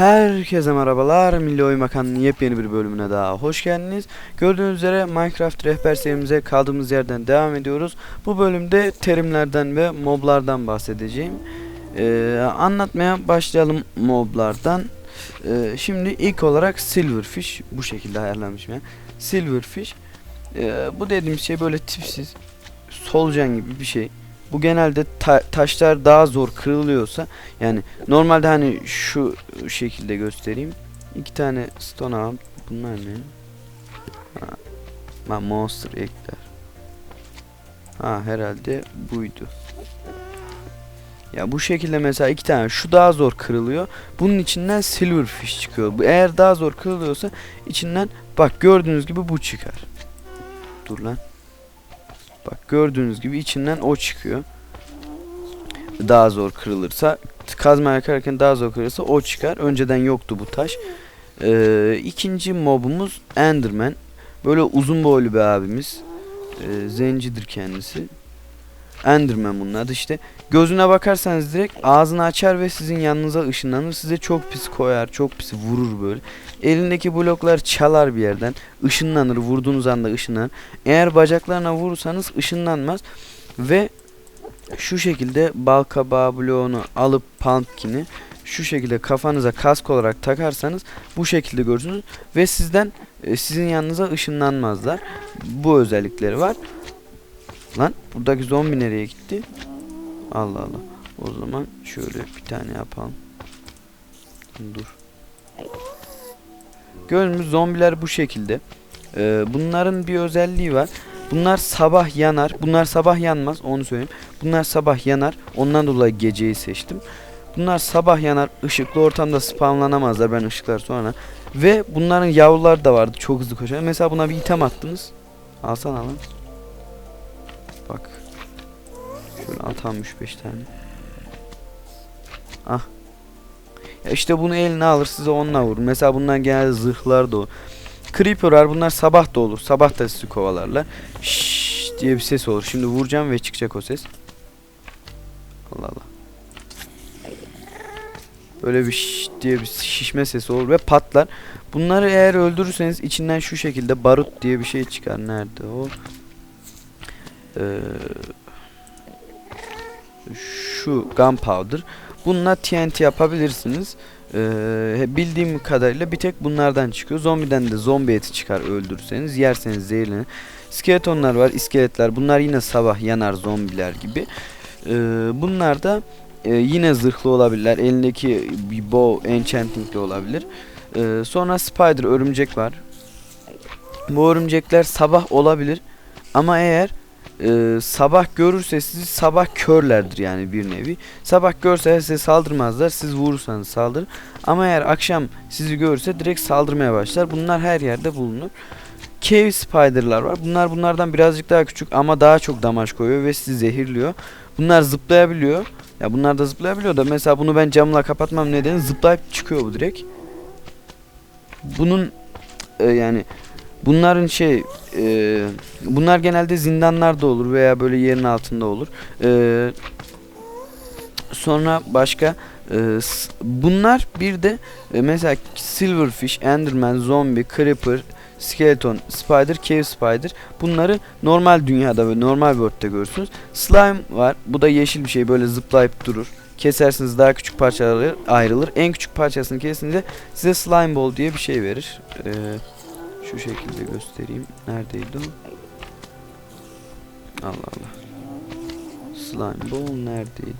Herkese merhabalar. Milli Oyun Bakanlığı'nın yepyeni bir bölümüne daha hoş geldiniz. Gördüğünüz üzere Minecraft rehber serimize kaldığımız yerden devam ediyoruz. Bu bölümde terimlerden ve moblardan bahsedeceğim. Ee, anlatmaya başlayalım moblardan. Ee, şimdi ilk olarak Silverfish bu şekilde ayarlanmışım ya. Silverfish. Ee, bu dediğimiz şey böyle tipsiz solucan gibi bir şey. Bu genelde ta- taşlar daha zor kırılıyorsa yani normalde hani şu şekilde göstereyim. İki tane stone al. Bunlar ne? Ha, monster ekler. Ha herhalde buydu. Ya bu şekilde mesela iki tane şu daha zor kırılıyor. Bunun içinden silverfish çıkıyor. Eğer daha zor kırılıyorsa içinden bak gördüğünüz gibi bu çıkar. Dur lan. Bak gördüğünüz gibi içinden o çıkıyor. Daha zor kırılırsa kazma yakarken daha zor kırılırsa o çıkar. Önceden yoktu bu taş. Ee, ikinci mobumuz Enderman. Böyle uzun boylu bir abimiz. Ee, zencidir kendisi. Enderman bunun adı işte. Gözüne bakarsanız direkt ağzını açar ve sizin yanınıza ışınlanır. Size çok pis koyar, çok pis vurur böyle. Elindeki bloklar çalar bir yerden. Işınlanır, vurduğunuz anda ışınlanır. Eğer bacaklarına vurursanız ışınlanmaz. Ve şu şekilde bal bloğunu alıp pumpkin'i şu şekilde kafanıza kask olarak takarsanız bu şekilde görürsünüz ve sizden e, sizin yanınıza ışınlanmazlar. Bu özellikleri var. Lan buradaki zombi nereye gitti? Allah Allah. O zaman şöyle bir tane yapalım. Dur. Gördüğünüz zombiler bu şekilde. Ee, bunların bir özelliği var. Bunlar sabah yanar. Bunlar sabah yanmaz onu söyleyeyim. Bunlar sabah yanar. Ondan dolayı geceyi seçtim. Bunlar sabah yanar. ışıklı ortamda spamlanamazlar. Ben ışıklar sonra. Ve bunların yavruları da vardı. Çok hızlı koşan. Mesela buna bir item attınız. Alsana lan. Şöyle atam 3-5 tane. Ah. Ya işte bunu eline alır size onunla vurur. Mesela bundan genelde zırhlar da olur. Creeper'lar bunlar sabah da olur. Sabah da sizi kovalarlar. Şşş diye bir ses olur. Şimdi vuracağım ve çıkacak o ses. Allah Allah. Böyle bir şşş diye bir şişme sesi olur ve patlar. Bunları eğer öldürürseniz içinden şu şekilde barut diye bir şey çıkar. Nerede o? Ee, şu gunpowder. Bununla TNT yapabilirsiniz. Ee, bildiğim kadarıyla bir tek bunlardan çıkıyor. Zombiden de zombi eti çıkar öldürürseniz. Yerseniz zehirlenir. Skeletonlar var, iskeletler. Bunlar yine sabah yanar zombiler gibi. Ee, bunlar da e, yine zırhlı olabilirler. Elindeki bir bow enchanting'li olabilir. Ee, sonra spider örümcek var. Bu örümcekler sabah olabilir. Ama eğer e, sabah görürse sizi sabah körlerdir yani bir nevi. Sabah görse size saldırmazlar. Siz vurursanız saldırır. Ama eğer akşam sizi görürse direkt saldırmaya başlar. Bunlar her yerde bulunur. Cave spider'lar var. Bunlar bunlardan birazcık daha küçük ama daha çok damaj koyuyor ve sizi zehirliyor. Bunlar zıplayabiliyor. Ya bunlar da zıplayabiliyor da mesela bunu ben camla kapatmam nedeni zıplayıp çıkıyor bu direkt. Bunun e, yani bunların şey e, bunlar genelde zindanlarda olur veya böyle yerin altında olur. E, sonra başka e, bunlar bir de e, mesela silverfish, enderman, zombie, creeper, skeleton, spider, cave spider bunları normal dünyada ve normal world'te görürsünüz. Slime var. Bu da yeşil bir şey böyle zıplayıp durur. Kesersiniz daha küçük parçalara ayrılır. En küçük parçasını kesince size slime ball diye bir şey verir. Ee, şu şekilde göstereyim. Neredeydi o? Allah Allah. Slime ball neredeydi?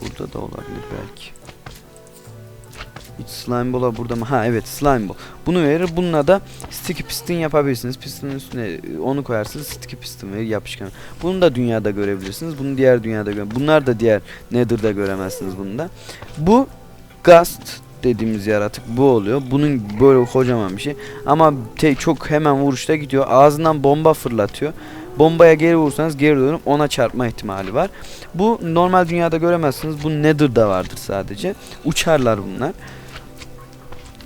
Burada da olabilir belki. Hiç slime ball'a burada mı? Ha evet slime ball. Bunu verir. Bununla da sticky piston yapabilirsiniz. Pistonun üstüne e, onu koyarsınız. Sticky piston verir yapışkan. Bunu da dünyada görebilirsiniz. Bunu diğer dünyada göre. Bunlar da diğer Nether'da göremezsiniz bunu da. Bu Gust dediğimiz yaratık bu oluyor. Bunun böyle kocaman bir şey. Ama te- çok hemen vuruşta gidiyor. Ağzından bomba fırlatıyor. Bombaya geri vursanız geri dönüp ona çarpma ihtimali var. Bu normal dünyada göremezsiniz. Bu Nether'da vardır sadece. Uçarlar bunlar.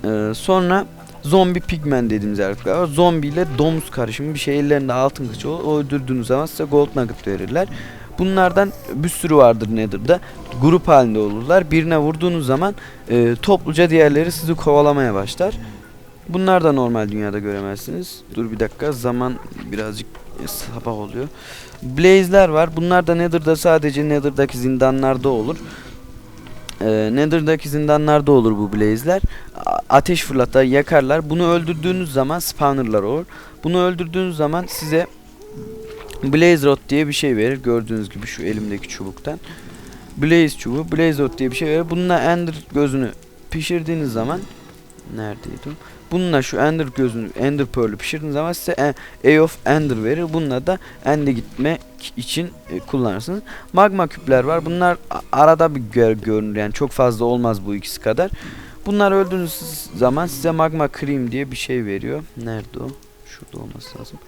Ee, sonra zombi pigmen dediğimiz yaratıklar var. Zombi ile domuz karışımı bir şey ellerinde altın. O öldürdüğünüz zaman size gold nugget verirler. Bunlardan bir sürü vardır Nether'da. Grup halinde olurlar. Birine vurduğunuz zaman e, topluca diğerleri sizi kovalamaya başlar. Bunlar da normal dünyada göremezsiniz. Dur bir dakika zaman birazcık e, sabah oluyor. Blaze'ler var. Bunlar da Nether'da sadece Nether'daki zindanlarda olur. Ee, Nether'daki zindanlarda olur bu blaze'ler. Ateş fırlatar, yakarlar. Bunu öldürdüğünüz zaman spawnerlar olur. Bunu öldürdüğünüz zaman size Blaze Rod diye bir şey verir. Gördüğünüz gibi şu elimdeki çubuktan. Blaze çubuğu, Blaze Rod diye bir şey verir. Bununla Ender gözünü pişirdiğiniz zaman neredeydi o? Bununla şu Ender gözünü, Ender Pearl'ü pişirdiğiniz zaman size e- Eye of Ender verir. Bununla da End'e gitmek için e, kullanırsınız. Magma küpler var. Bunlar arada bir gör, görünür. Yani çok fazla olmaz bu ikisi kadar. Bunlar öldüğünüz zaman size magma cream diye bir şey veriyor. Nerede o? Şurada olması lazım.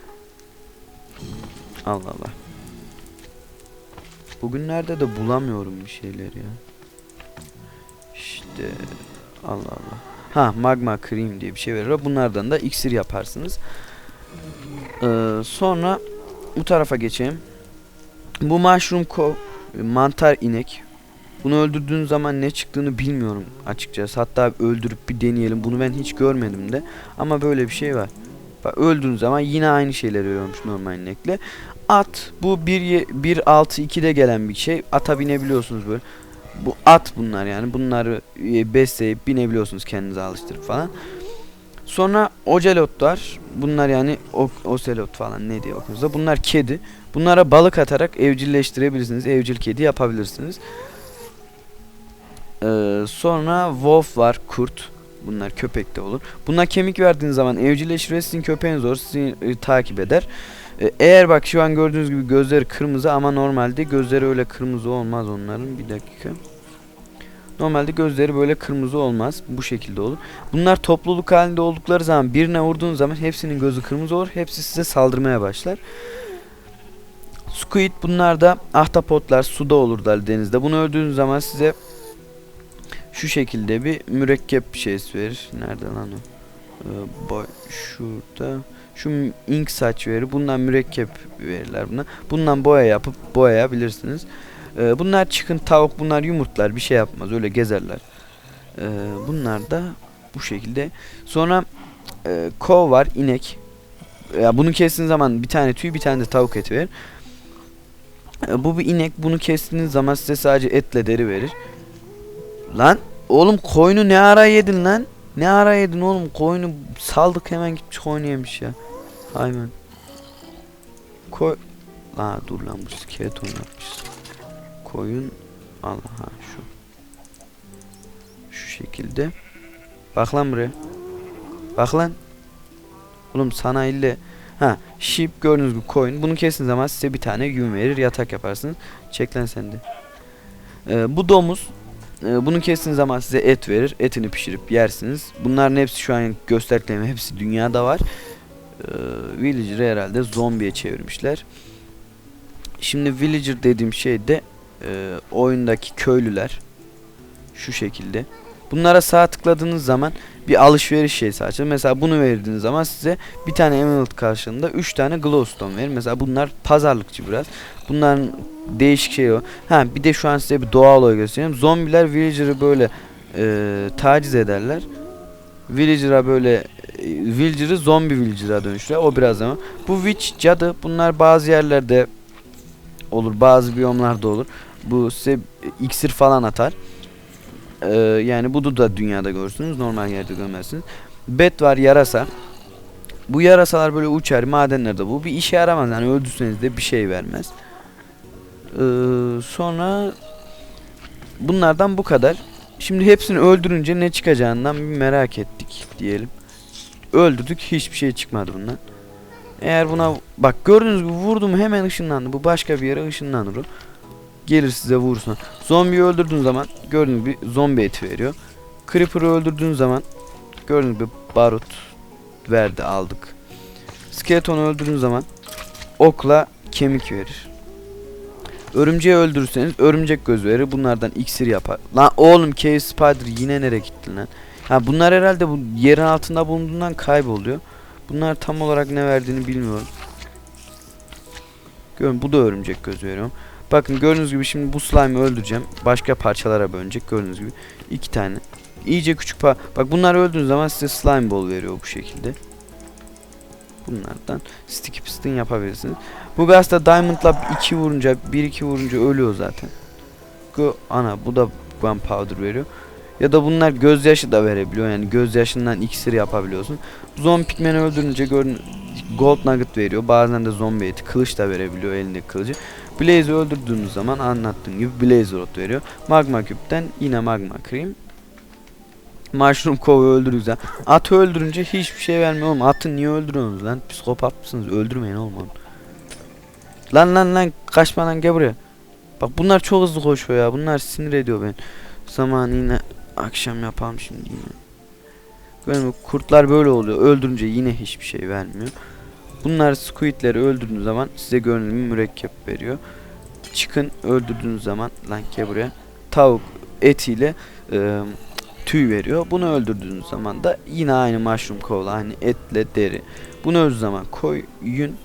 Allah Allah. Bugünlerde de bulamıyorum bir şeyler ya. İşte Allah Allah. Ha magma cream diye bir şey veriyor. Bunlardan da iksir yaparsınız. Ee, sonra bu tarafa geçeyim. Bu mushroom ko mantar inek. Bunu öldürdüğün zaman ne çıktığını bilmiyorum açıkçası. Hatta öldürüp bir deneyelim. Bunu ben hiç görmedim de. Ama böyle bir şey var. Bak öldüğün zaman yine aynı şeyler veriyormuş normal inekle. At bu 1.6.2'de gelen bir şey. Ata binebiliyorsunuz böyle. Bu at bunlar yani. Bunları e, besleyip binebiliyorsunuz kendinize alıştırıp falan. Sonra ocelot var. Bunlar yani o, ocelot falan ne diye okuyorsa. Bunlar kedi. Bunlara balık atarak evcilleştirebilirsiniz. Evcil kedi yapabilirsiniz. Ee, sonra wolf var. Kurt. Bunlar köpek de olur. Buna kemik verdiğiniz zaman evcilleşir ve sizin köpeğiniz olur. Sizi e, takip eder. E, eğer bak şu an gördüğünüz gibi gözleri kırmızı ama normalde gözleri öyle kırmızı olmaz onların. Bir dakika. Normalde gözleri böyle kırmızı olmaz. Bu şekilde olur. Bunlar topluluk halinde oldukları zaman birine vurduğunuz zaman hepsinin gözü kırmızı olur. Hepsi size saldırmaya başlar. Squid bunlar da ahtapotlar suda olurlar denizde. Bunu öldüğünüz zaman size şu şekilde bir mürekkep şeysi verir. Nerede lan o? Ee, şurada. Şu ink saç verir. Bundan mürekkep verirler buna. Bundan boya yapıp boyayabilirsiniz. Ee, bunlar çıkın tavuk bunlar yumurtlar bir şey yapmaz öyle gezerler. Ee, bunlar da bu şekilde. Sonra e, kov var inek. Ya bunu kestiğiniz zaman bir tane tüy bir tane de tavuk eti verir. Ee, bu bir inek bunu kestiğiniz zaman size sadece etle deri verir. Lan oğlum koyunu ne ara yedin lan? Ne ara yedin oğlum koyunu saldık hemen gitmiş koyunu yemiş ya. Hayvan. Koy. Aa dur lan bu skeleton yapmışız. Koyun Allah ha şu. Şu şekilde. Bak lan buraya. Bak lan. Oğlum sana ille Ha, sheep gördüğünüz gibi koyun. Bunu kesin zaman size bir tane yün verir, yatak yaparsınız. Çek lan sen de. Ee, bu domuz. Ee, bunu kestiğiniz zaman size et verir. Etini pişirip yersiniz. Bunların hepsi şu an gösterdiklerim hepsi dünyada var. Ee, Villager'ı herhalde zombiye çevirmişler. Şimdi Villager dediğim şey de e, oyundaki köylüler. Şu şekilde. Bunlara sağ tıkladığınız zaman bir alışveriş şeysi açar. Mesela bunu verdiğiniz zaman size bir tane emerald karşılığında 3 tane glowstone verir. Mesela bunlar pazarlıkçı biraz. Bunların değişik şey o. Ha bir de şu an size bir doğal olay göstereyim. Zombiler villager'ı böyle e, taciz ederler. Villager'a böyle e, villager'ı zombi villager'a dönüştürür. O biraz ama. Bu witch cadı bunlar bazı yerlerde olur. Bazı biyomlarda olur. Bu size iksir falan atar. Ee, yani bunu da dünyada görürsünüz. Normal yerde görmezsiniz. Bet var yarasa. Bu yarasalar böyle uçar madenlerde. Bu bir işe yaramaz. Yani öldürseniz de bir şey vermez. Ee, sonra bunlardan bu kadar. Şimdi hepsini öldürünce ne çıkacağından bir merak ettik diyelim. Öldürdük hiçbir şey çıkmadı bundan. Eğer buna bak gördüğünüz gibi vurdum hemen ışınlandı. Bu başka bir yere ışınlanır o. Gelir size vursun. Zombiyi öldürdüğün zaman gördüğünüz gibi zombi eti veriyor. Creeper'ı öldürdüğün zaman gördüğünüz gibi barut verdi aldık. Skeletonu öldürdüğün zaman okla kemik verir. Örümceği öldürürseniz örümcek göz verir. Bunlardan iksir yapar. Lan oğlum Cave Spider yine nereye gitti lan? Ha bunlar herhalde bu yerin altında bulunduğundan kayboluyor. Bunlar tam olarak ne verdiğini bilmiyorum. Görün bu da örümcek göz veriyor. Bakın gördüğünüz gibi şimdi bu slime'ı öldüreceğim. Başka parçalara bölünecek gördüğünüz gibi. iki tane. İyice küçük pa Bak bunları öldürdüğünüz zaman size slime ball veriyor bu şekilde. Bunlardan sticky piston yapabilirsiniz. Bu gazda diamond'la 2 vurunca 1-2 vurunca ölüyor zaten. Ana bu da gunpowder veriyor. Ya da bunlar gözyaşı da verebiliyor. Yani gözyaşından iksir yapabiliyorsun. Zombi pigmeni öldürünce gördüğünüz gold nugget veriyor. Bazen de zombi eti kılıç da verebiliyor elindeki kılıcı. Blaze'i öldürdüğünüz zaman anlattığım gibi Blaze Rod veriyor. Magma küpten yine magma cream. Mushroom Cove'u öldürdüğünüz zaman atı öldürünce hiçbir şey vermiyor oğlum. Atı niye öldürüyorsunuz lan? Psikopat mısınız? Öldürmeyin oğlum onu. Lan lan lan kaçma lan gel buraya. Bak bunlar çok hızlı koşuyor ya. Bunlar sinir ediyor beni. Zaman yine akşam yapalım şimdi yine. Böyle kurtlar böyle oluyor. Öldürünce yine hiçbir şey vermiyor. Bunlar squidleri öldürdüğünüz zaman size görünümlü mürekkep veriyor. Chicken öldürdüğünüz zaman lan gel buraya. Tavuk etiyle e, tüy veriyor. Bunu öldürdüğünüz zaman da yine aynı mushroom kovala aynı etle deri. Bunu öldürdüğünüz zaman koyun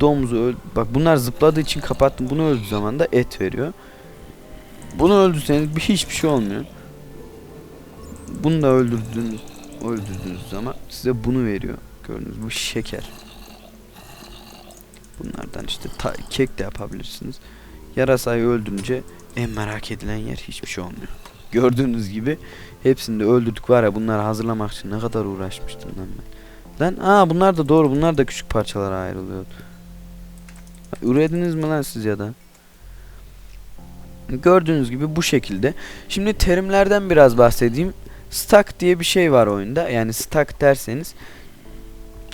domuzu öl bak bunlar zıpladığı için kapattım. Bunu öldüğü zaman da et veriyor. Bunu öldürseniz bir hiçbir şey olmuyor. Bunu da öldürdüğünüz öldürdüğünüz zaman size bunu veriyor. Gördüğünüz bu şeker. Bunlardan işte ta- kek de yapabilirsiniz. Yarasayı öldürünce en merak edilen yer hiçbir şey olmuyor. Gördüğünüz gibi hepsini de öldürdük var ya bunları hazırlamak için ne kadar uğraşmıştım lan ben. Lan aa bunlar da doğru bunlar da küçük parçalara ayrılıyor. Ürediniz mi lan siz ya da? Gördüğünüz gibi bu şekilde. Şimdi terimlerden biraz bahsedeyim. Stack diye bir şey var oyunda. Yani stack derseniz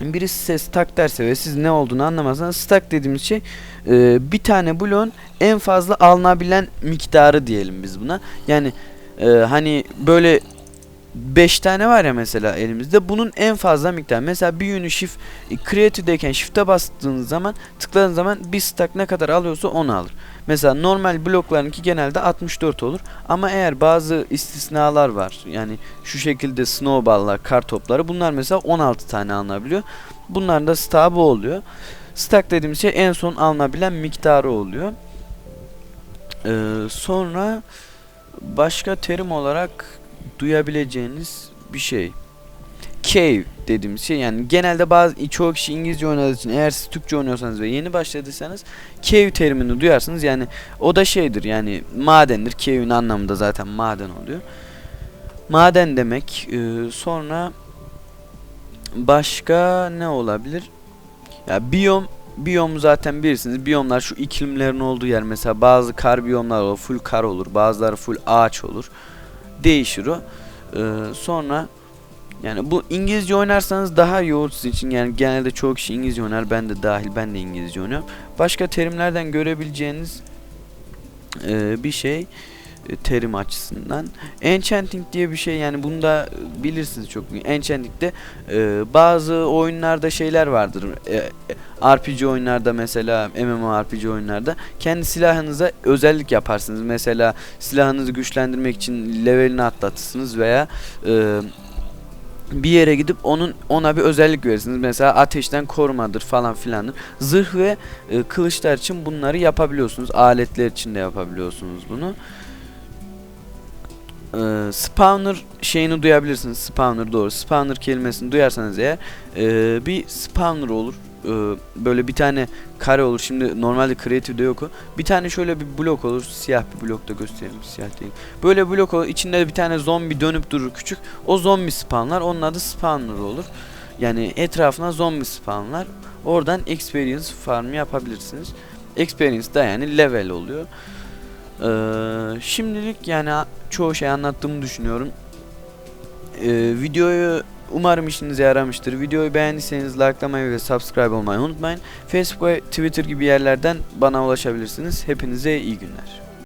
birisi size stack derse ve siz ne olduğunu anlamazsanız stack dediğimiz şey e, bir tane bloğun en fazla alınabilen miktarı diyelim biz buna. Yani e, hani böyle 5 tane var ya mesela elimizde bunun en fazla miktarı. Mesela bir yönü shift e, creative'deyken shift'e bastığınız zaman tıkladığınız zaman bir stack ne kadar alıyorsa onu alır. Mesela normal bloklarınki genelde 64 olur. Ama eğer bazı istisnalar var. Yani şu şekilde snowball'lar, kar topları bunlar mesela 16 tane alınabiliyor. Bunların da stack'ı oluyor. Stack dediğimiz şey en son alınabilen miktarı oluyor. Ee, sonra başka terim olarak duyabileceğiniz bir şey. Cave dediğimiz şey yani genelde bazı çoğu kişi İngilizce oynadığı için eğer siz Türkçe oynuyorsanız ve yeni başladıysanız cave terimini duyarsınız yani o da şeydir yani madendir cave'in anlamında zaten maden oluyor. Maden demek ee, sonra başka ne olabilir? Ya biyom biyom zaten bilirsiniz. Biyomlar şu iklimlerin olduğu yer mesela bazı kar biyomlar olur. Full kar olur. Bazıları full ağaç olur. Değişir o. Ee, sonra yani bu İngilizce oynarsanız daha iyi olur sizin için. Yani genelde çoğu kişi İngilizce oynar. Ben de dahil. Ben de İngilizce oynuyorum. Başka terimlerden görebileceğiniz e, bir şey e, terim açısından. Enchanting diye bir şey yani bunu da bilirsiniz çok. Enchanting'de e, bazı oyunlarda şeyler vardır. E, RPG oyunlarda mesela MMORPG oyunlarda kendi silahınıza özellik yaparsınız. Mesela silahınızı güçlendirmek için levelini atlatırsınız veya e, bir yere gidip onun ona bir özellik verirsiniz. Mesela ateşten korumadır falan filandır. Zırh ve e, kılıçlar için bunları yapabiliyorsunuz. Aletler için de yapabiliyorsunuz bunu. E, spawner şeyini duyabilirsiniz. Spawner doğru. Spawner kelimesini duyarsanız eğer e, bir spawner olur. E, böyle bir tane kare olur. Şimdi normalde creative'de yok o. Bir tane şöyle bir blok olur. Siyah bir blok da göstereyim. Siyah değil. Böyle blok olur. İçinde bir tane zombi dönüp durur küçük. O zombi spawnlar. Onun adı spawner olur. Yani etrafına zombi spawnlar. Oradan experience farm yapabilirsiniz. Experience da yani level oluyor. Ee, şimdilik yani çoğu şey anlattığımı düşünüyorum. Ee, videoyu umarım işinize yaramıştır. Videoyu beğendiyseniz likelamayı ve subscribe olmayı unutmayın. Facebook ve Twitter gibi yerlerden bana ulaşabilirsiniz. Hepinize iyi günler.